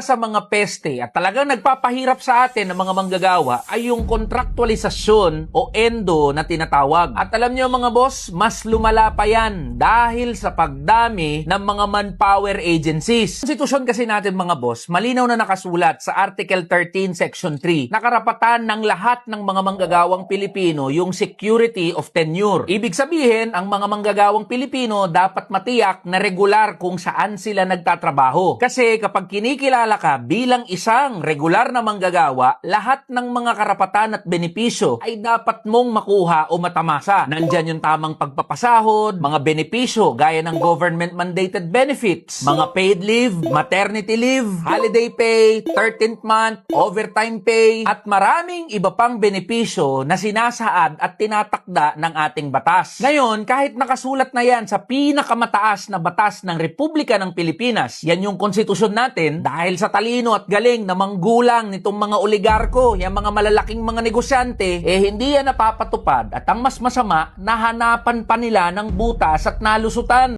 sa mga peste at talagang nagpapahirap sa atin ng mga manggagawa ay yung kontraktualisasyon o endo na tinatawag. At alam niyo mga boss, mas lumala pa yan dahil sa pagdami ng mga manpower agencies. Konstitusyon kasi natin mga boss, malinaw na nakasulat sa Article 13 Section 3 na karapatan ng lahat ng mga manggagawang Pilipino yung security of tenure. Ibig sabihin, ang mga manggagawang Pilipino dapat matiyak na regular kung saan sila nagtatrabaho. Kasi kapag kinikilala ka bilang isang regular na manggagawa, lahat ng mga karapatan at benepisyo ay dapat mong makuha o matamasa. Nandyan yung tamang pagpapasahod, mga benepisyo gaya ng government mandated benefits, mga paid leave, maternity leave, holiday pay, 13th month, overtime pay, at maraming iba pang benepisyo na sinasaad at tinatakda ng ating batas. Ngayon, kahit nakasulat na yan sa pinakamataas na batas ng Republika ng Pilipinas, yan yung konstitusyon natin, dahil sa talino at galing na manggulang nitong mga oligarko, yung mga malalaking mga negosyante, eh hindi yan napapatupad at ang mas masama, nahanapan pa nila ng butas at nalusutan.